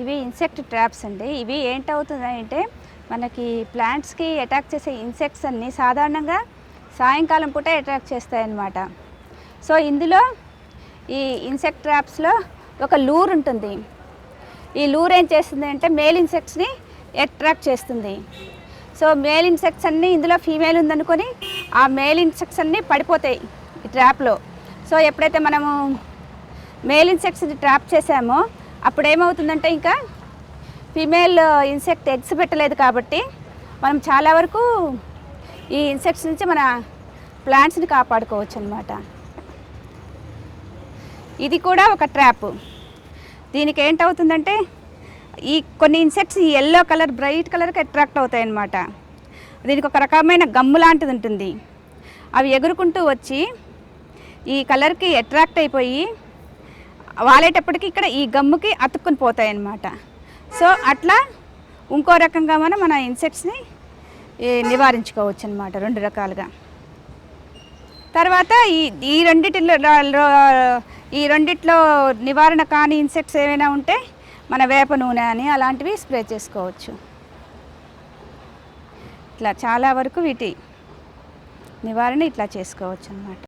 ఇవి insect traps అండి. ఇవి ఏంటవుతుందంటే మనకి ప్లాంట్స్కి అటాక్ చేసే ఇన్సెక్ట్స్ అన్నీ సాధారణంగా సాయంకాలం పూట అటాక్ చేస్తాయి అన్నమాట సో ఇందులో ఈ ఇన్సెక్ట్ ట్రాప్స్లో ఒక లూర్ ఉంటుంది. ఈ లూర్ ఏం చేస్తుంది అంటే మేల్ ఇన్సెక్ట్స్ని అట్రాక్ట్ చేస్తుంది. సో మేల్ ఇన్సెక్ట్స్ అన్నీ ఇందులో ఫీమేల్ ఉందనుకొని ఆ మేల్ ఇన్సెక్ట్స్ అన్నీ పడిపోతాయి ఈ ట్రాప్లో సో ఎప్పుడైతే మనము మేల్ ఇన్సెక్ట్స్ని ట్రాప్ చేసామో అప్పుడు ఏమవుతుందంటే ఇంకా ఫీమేల్ ఇన్సెక్ట్ ఎగ్స్ పెట్టలేదు కాబట్టి మనం చాలా వరకు ఈ ఇన్సెక్ట్స్ నుంచి మన ప్లాంట్స్ని కాపాడుకోవచ్చు అనమాట ఇది కూడా ఒక ట్రాప్ దీనికి ఏంటవుతుందంటే ఈ కొన్ని ఇన్సెక్ట్స్ ఈ ఎల్లో కలర్ బ్రైట్ కలర్కి అట్రాక్ట్ అవుతాయి అన్నమాట దీనికి ఒక రకమైన గమ్ము లాంటిది ఉంటుంది. అవి ఎగురుకుంటూ వచ్చి ఈ కలర్కి అట్రాక్ట్ అయిపోయి వాలేటప్పటికి ఇక్కడ ఈ గమ్ముకి అతుక్కుని పోతాయి అన్నమాట సో అట్లా ఇంకో రకంగా మనం మన ఇన్సెక్ట్స్ని నివారించుకోవచ్చు అనమాట రెండు రకాలుగా. తర్వాత ఈ ఈ రెండిటిలో ఈ రెండిట్లో నివారణ కాని ఇన్సెక్ట్స్ ఏమైనా ఉంటే మన వేప నూనె అని అలాంటివి స్ప్రే చేసుకోవచ్చు. ఇట్లా చాలా వరకు వీటి నివారణ ఇట్లా చేసుకోవచ్చు అన్నమాట